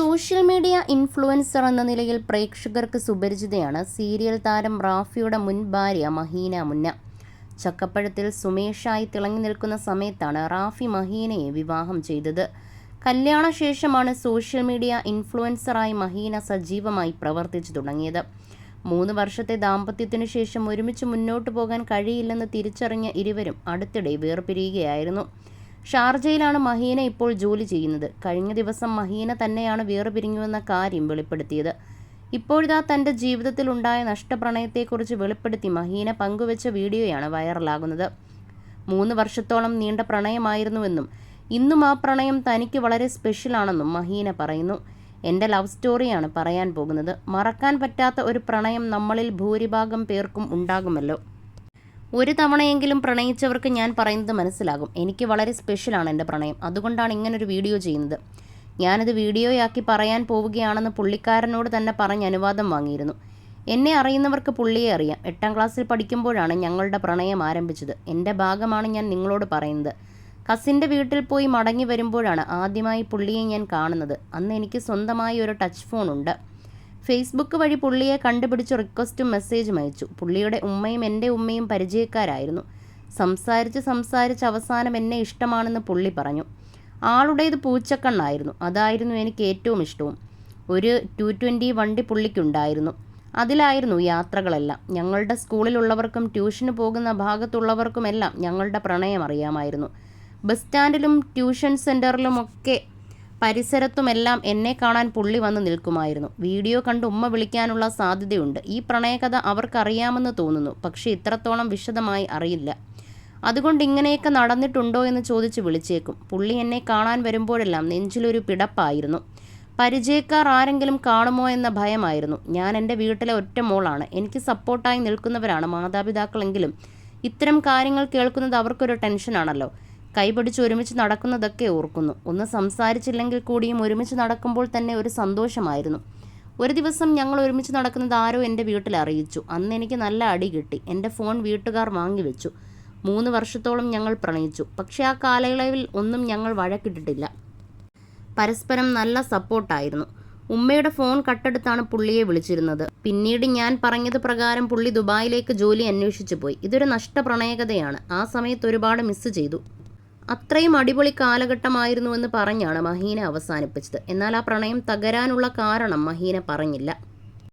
Social media influencer എന്ന നിലയിൽ പ്രേക്ഷകർക്ക് സുപരിചിതയാണ് സീരിയൽ താരം റാഫിയുടെ മുൻ ഭാര്യ മഹീന മുന്ന. ചക്കപ്പഴത്തിൽ സുമേഷായി തിളങ്ങി നിൽക്കുന്ന സമയത്താണ് റാഫി മഹീനയെ വിവാഹം ചെയ്തത്. കല്യാണശേഷമാണ് സോഷ്യൽ മീഡിയ ഇൻഫ്ലുവൻസറായി മഹീന സജീവമായി പ്രവർത്തിച്ചു തുടങ്ങിയത്. മൂന്ന് വർഷത്തെ ദാമ്പത്യത്തിനു ശേഷം ഒരുമിച്ച് മുന്നോട്ടു പോകാൻ കഴിയില്ലെന്ന് തിരിച്ചറിഞ്ഞ ഇരുവരും അടുത്തിടെ വേർപിരിയുകയായിരുന്നു. ഷാർജയിലാണ് മഹീന ഇപ്പോൾ ജോലി ചെയ്യുന്നത്. കഴിഞ്ഞ ദിവസം മഹീന തന്നെയാണ് വേർപിരിഞ്ഞുവെന്ന കാര്യം വെളിപ്പെടുത്തിയത്. ഇപ്പോഴിതാ തന്റെ ജീവിതത്തിൽ ഉണ്ടായ നഷ്ടപ്രണയത്തെക്കുറിച്ച് വെളിപ്പെടുത്തി മഹീന പങ്കുവെച്ച വീഡിയോയാണ് വൈറലാകുന്നത്. മൂന്ന് വർഷത്തോളം നീണ്ട പ്രണയമായിരുന്നുവെന്നും ഇന്നും ആ പ്രണയം തനിക്ക് വളരെ സ്പെഷ്യലാണെന്നും മഹീന പറയുന്നു. എന്റെ ലവ് സ്റ്റോറിയാണ് പറയാൻ പോകുന്നത്. മറക്കാൻ പറ്റാത്ത ഒരു പ്രണയം നമ്മളിൽ ഭൂരിഭാഗം പേർക്കും ഉണ്ടാകുമല്ലോ. ഒരു തവണയെങ്കിലും പ്രണയിച്ചവർക്ക് ഞാൻ പറയുന്നത് മനസ്സിലാകും. എനിക്ക് വളരെ സ്പെഷ്യലാണ് എന്റെ പ്രണയം. അതുകൊണ്ടാണ് ഇങ്ങനൊരു വീഡിയോ ചെയ്യുന്നത്. ഞാനത് വീഡിയോയാക്കി പറയാൻ പോവുകയാണെന്ന് പുള്ളിക്കാരനോട് തന്നെ പറഞ്ഞ് അനുവാദം വാങ്ങിയിരുന്നു. എന്നെ അറിയുന്നവർക്ക് പുള്ളിയെ അറിയാം. എട്ടാം ക്ലാസ്സിൽ പഠിക്കുമ്പോഴാണ് ഞങ്ങളുടെ പ്രണയം ആരംഭിച്ചത്. എന്റെ ഭാഗമാണ് ഞാൻ നിങ്ങളോട് പറയുന്നത്. കസിന്റെ വീട്ടിൽ പോയി മടങ്ങി വരുമ്പോഴാണ് ആദ്യമായി പുള്ളിയെ ഞാൻ കാണുന്നത്. അന്ന് എനിക്ക് സ്വന്തമായി ഒരു ടച്ച് ഫോൺ ഉണ്ട്. ഫേസ്ബുക്ക് വഴി പുള്ളിയെ കണ്ടുപിടിച്ച് റിക്വസ്റ്റും മെസ്സേജും അയച്ചു. പുള്ളിയുടെ ഉമ്മയും എന്റെ ഉമ്മയും പരിചയക്കാരായിരുന്നു. സംസാരിച്ച് സംസാരിച്ച് അവസാനം എന്നെ ഇഷ്ടമാണെന്ന് പുള്ളി പറഞ്ഞു. ആളുടേത് പൂച്ചക്കണ്ണായിരുന്നു. അതായിരുന്നു എനിക്ക് ഏറ്റവും ഇഷ്ടവും. ഒരു ടു ട്വന്റി വണ്ടി പുള്ളിക്കുണ്ടായിരുന്നു. അതിലായിരുന്നു യാത്രകളെല്ലാം. ഞങ്ങളുടെ സ്കൂളിലുള്ളവർക്കും ട്യൂഷന് പോകുന്ന ഭാഗത്തുള്ളവർക്കുമെല്ലാം ഞങ്ങളുടെ പ്രണയം അറിയാമായിരുന്നു. ബസ് സ്റ്റാൻഡിലും ട്യൂഷൻ സെന്ററിലുമൊക്കെ പരിസരത്തുമെല്ലാം എന്നെ കാണാൻ പുള്ളി വന്ന് നിൽക്കുമായിരുന്നു. വീഡിയോ കണ്ട് ഉമ്മ വിളിക്കാനുള്ള സാധ്യതയുണ്ട്. ഈ പ്രണയകഥ അവർക്കറിയാമെന്ന് തോന്നുന്നു. പക്ഷേ ഇത്രത്തോളം വിശദമായി അറിയില്ല. അതുകൊണ്ട് ഇങ്ങനെയൊക്കെ നടന്നിട്ടുണ്ടോ എന്ന് ചോദിച്ച് വിളിച്ചേക്കും. പുള്ളി എന്നെ കാണാൻ വരുമ്പോഴെല്ലാം നെഞ്ചിലൊരു പിടപ്പായിരുന്നു. പരിചയക്കാർ ആരെങ്കിലും കാണുമോ എന്ന ഭയമായിരുന്നു. ഞാൻ എന്റെ വീട്ടിലെ ഒറ്റ മോളാണ്. എനിക്ക് സപ്പോർട്ടായി നിൽക്കുന്നവരാണ് മാതാപിതാക്കളെങ്കിലും. ഇത്തരം കാര്യങ്ങൾ കേൾക്കുന്നത് അവർക്കൊരു ടെൻഷനാണല്ലോ. കൈപിടിച്ച് ഒരുമിച്ച് നടക്കുന്നതൊക്കെ ഓർക്കുന്നു. ഒന്ന് സംസാരിച്ചില്ലെങ്കിൽ കൂടിയും ഒരുമിച്ച് നടക്കുമ്പോൾ തന്നെ ഒരു സന്തോഷമായിരുന്നു. ഒരു ദിവസം ഞങ്ങൾ ഒരുമിച്ച് നടക്കുന്നത് ആരോ എന്റെ വീട്ടിൽ അറിയിച്ചു. അന്ന് എനിക്ക് നല്ല അടി കിട്ടി. എന്റെ ഫോൺ വീട്ടുകാർ വാങ്ങിവെച്ചു മൂന്ന് വർഷത്തോളം ഞങ്ങൾ പ്രണയിച്ചു. പക്ഷേ ആ കാലയളവിൽ ഒന്നും ഞങ്ങൾ വഴക്കിട്ടിട്ടില്ല. പരസ്പരം നല്ല സപ്പോർട്ടായിരുന്നു. ഉമ്മയുടെ ഫോൺ കട്ടെടുത്താണ് പുള്ളിയെ വിളിച്ചിരുന്നത്. പിന്നീട് ഞാൻ പറഞ്ഞത് പ്രകാരം പുള്ളി ദുബായിലേക്ക് ജോലി അന്വേഷിച്ചു പോയി. ഇതൊരു നഷ്ടപ്രണയകതയാണ് ആ സമയത്ത് ഒരുപാട് മിസ് ചെയ്തു. അത്രയും അടിപൊളി കാലഘട്ടമായിരുന്നുവെന്ന് പറഞ്ഞാണ് മഹീന അവസാനിപ്പിച്ചത്. എന്നാൽ ആ പ്രണയം തകരാനുള്ള കാരണം മഹീന പറഞ്ഞില്ല.